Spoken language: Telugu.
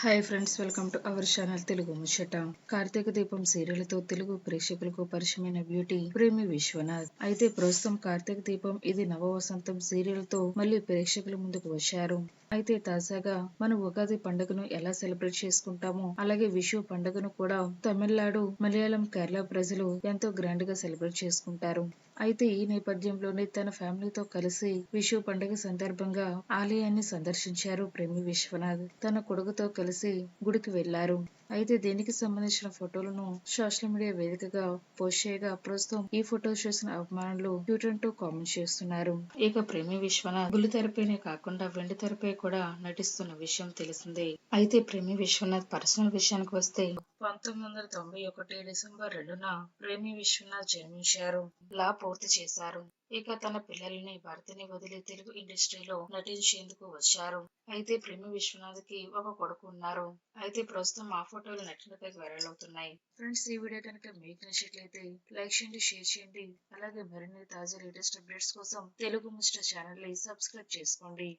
Hi friends welcome to our channel Telugu Muchchata. Karthika Deepam సీరియల్తో Telugu ప్రేక్షకులకు పరిచయమైన బ్యూటీ ప్రేమి విశ్వనాథ్. అయితే ప్రస్తుతం కార్తీక దీపం ఇది నవ వసంతం సీరియల్తో మళ్ళీ ప్రేక్షకుల ముందుకు వచ్చారు. అయితే తాజాగా మనం ఉగాది పండుగను ఎలా సెలబ్రేట్ చేసుకుంటామో అలాగే విషు పండుగను కూడా తమిళనాడు మలయాళం కేరళ ప్రజలు ఎంతో గ్రాండ్గా సెలబ్రేట్ చేసుకుంటారు. అయితే ఈ నేపథ్యంలోనే తన ఫ్యామిలీతో కలిసి విషు పండుగ సందర్భంగా ఆలయాన్ని సందర్శించారు ప్రేమి విశ్వనాథ్. తన కొడుకుతో కలిసి గుడికి వెళ్ళారు అయితే దీనికి సంబంధించిన ఫోటోలను సోషల్ మీడియా వేదికగా పోస్ట్ చేయగా ప్రస్తుతం ఈ ఫోటో చూసిన అభిమానులు ట్విట్టర్ అంటూ కామెంట్ చేస్తున్నారు. ఇక ప్రేమి విశ్వనాథ్ బుల్లి తెరపైనే కాకుండా వెండి తెరపై కూడా నటిస్తున్న విషయం తెలిసిందే. అయితే ప్రేమి విశ్వనాథ్ పర్సనల్ విషయానికి వస్తే పంతొమ్మిది వందల తొంభై ఒకటి డిసెంబర్ రెండున ప్రేమి విశ్వనాథ్ జన్మించారు. లా పూర్తి చేశారు. ఇక తన పిల్లల్ని భర్తని వదిలి తెలుగు ఇండస్ట్రీలో నటించేందుకు వచ్చారు. అయితే ప్రేమి విశ్వనాథ్కి ఒక కొడుకు ఉన్నారు. అయితే ప్రస్తుతం ఆ ఫోటోలు నటినపై వైరల్ అవుతున్నాయి. ఫ్రెండ్స్ ఈ వీడియో కనుక మీకు నచ్చినట్లయితే లైక్ చేయండి షేర్ చేయండి. అలాగే మరిన్ని తాజా లేటెస్ట్ అప్డేట్స్ కోసం తెలుగు మిస్టర్ ఛానల్ని సబ్స్క్రైబ్ చేసుకోండి.